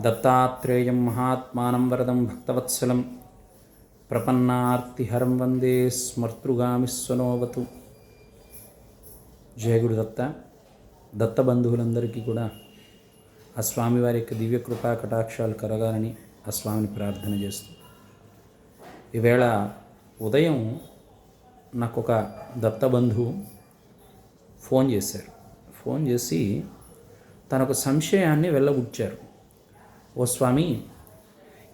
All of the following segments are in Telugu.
దత్తాత్రేయం మహాత్మానం వరదం భక్తవత్సలం ప్రపన్నార్తిహరం వందే స్మర్తృగామిస్వనోవతు జయగురు దత్త దత్త బంధువులందరికీ కూడా ఆ స్వామివారి యొక్క దివ్య కృపా కటాక్షాలు కలగాలని ఆ స్వామిని ప్రార్థన చేస్తూ. ఈవేళ ఉదయం నాకు ఒక దత్త బంధువు ఫోన్ చేశారు. ఫోన్ చేసి తనొక సంశయాన్ని వెళ్ళబుచ్చారు ఓ స్వామి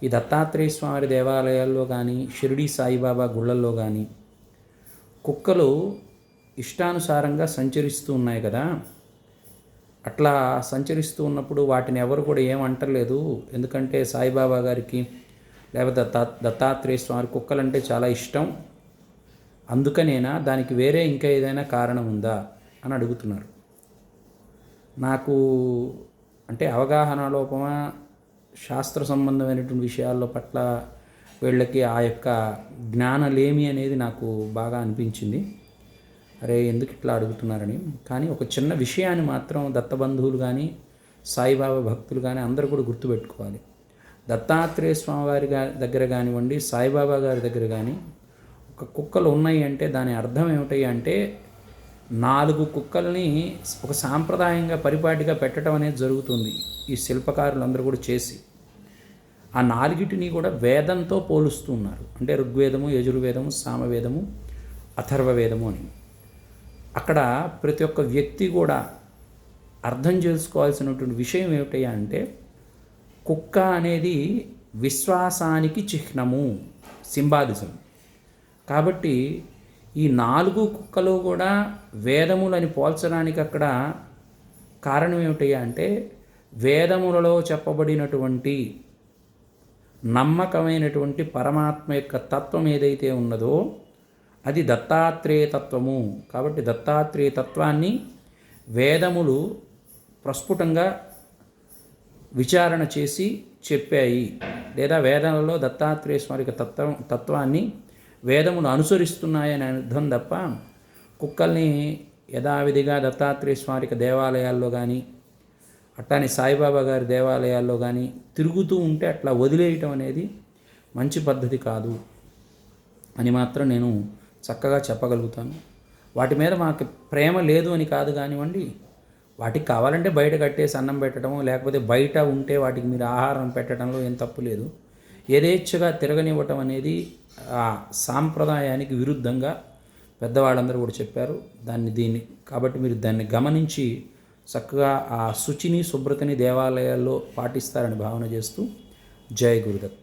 ఈ దత్తాత్రేయ స్వామి దేవాలయాల్లో కానీ షిరిడి సాయిబాబా గుళ్ళల్లో కానీ కుక్కలు ఇష్టానుసారంగా సంచరిస్తూ ఉన్నాయి కదా. అట్లా సంచరిస్తూ ఉన్నప్పుడు వాటిని ఎవరు కూడా ఏమంటలేదు ఎందుకంటే సాయిబాబా గారికి లేకపోతే దత్తా దత్తాత్రేయ స్వామి కుక్కలంటే చాలా ఇష్టం. అందుకనేనా దానికి వేరే ఇంకా ఏదైనా కారణం ఉందా అని అడుగుతున్నారు. నాకు అంటే అవగాహన లోపమా శాస్త్ర సంబంధమైనటువంటి విషయాల్లో పట్ల వీళ్ళకి ఆ యొక్క జ్ఞానలేమి అనేది నాకు బాగా అనిపించింది. అరే ఎందుకు ఇట్లా అడుగుతున్నారని. కానీ ఒక చిన్న విషయాన్ని మాత్రం దత్తబంధువులు కానీ సాయిబాబా భక్తులు కానీ అందరూ కూడా గుర్తుపెట్టుకోవాలి. దత్తాత్రేయ స్వామివారి దగ్గర కానివ్వండి సాయిబాబా గారి దగ్గర కానీ ఒక కుక్కలు ఉన్నాయి అంటే దాని అర్థం ఏమిటి అంటే నాలుగు కుక్కల్ని ఒక సాంప్రదాయంగా పరిపాటిగా పెట్టడం అనేది జరుగుతుంది ఈ శిల్పకారులందరూ కూడా చేసి. ఆ నాలుగిటిని కూడా వేదంతో పోలుస్తున్నారు అంటే ఋగ్వేదము యజుర్వేదము సామవేదము అథర్వవేదము అని. అక్కడ ప్రతి ఒక్క వ్యక్తి కూడా అర్థం చేసుకోవాల్సినటువంటి విషయం ఏమిటయ్యా అంటే కుక్క అనేది విశ్వాసానికి చిహ్నము సింబాలిజం. కాబట్టి ఈ నాలుగు కుక్కలు కూడా వేదములని పోల్చడానికి అక్కడ కారణం ఏమిటి అంటే వేదములలో చెప్పబడినటువంటి నమ్మకమైనటువంటి పరమాత్మ యొక్క తత్వం ఏదైతే ఉన్నదో అది దత్తాత్రేయ తత్వము. కాబట్టి దత్తాత్రేయ తత్వాన్ని వేదములు ప్రస్ఫుటంగా విచారణ చేసి చెప్పాయి. లేదా వేదనలో దత్తాత్రేయ స్మరిక తత్వం తత్వాన్ని వేదములు అనుసరిస్తున్నాయని అర్థం తప్ప కుక్కల్ని యథావిధిగా దత్తాత్రేయ స్వామికి దేవాలయాల్లో కానీ అట్టాని సాయిబాబా గారి దేవాలయాల్లో కానీ తిరుగుతూ ఉంటే అట్లా వదిలేయటం అనేది మంచి పద్ధతి కాదు అని మాత్రం నేను చక్కగా చెప్పగలుగుతాను. వాటి మీద మాకు ప్రేమ లేదు అని కాదు కానివ్వండి వాటికి కావాలంటే బయట కట్టేసి అన్నం పెట్టడము లేకపోతే బయట ఉంటే వాటికి మీరు ఆహారం పెట్టడంలో ఏం తప్పు లేదు. యథేచ్ఛగా తిరగనివ్వటం అనేది ఆ సాంప్రదాయానికి విరుద్ధంగా పెద్దవాళ్ళందరూ కూడా చెప్పారు. దాన్ని దీన్ని కాబట్టి మీరు దాన్ని గమనించి చక్కగా ఆ శుచిని శుభ్రతని దేవాలయాల్లో పాటిస్తారని భావన చేస్తూ జయ గురుదత్త.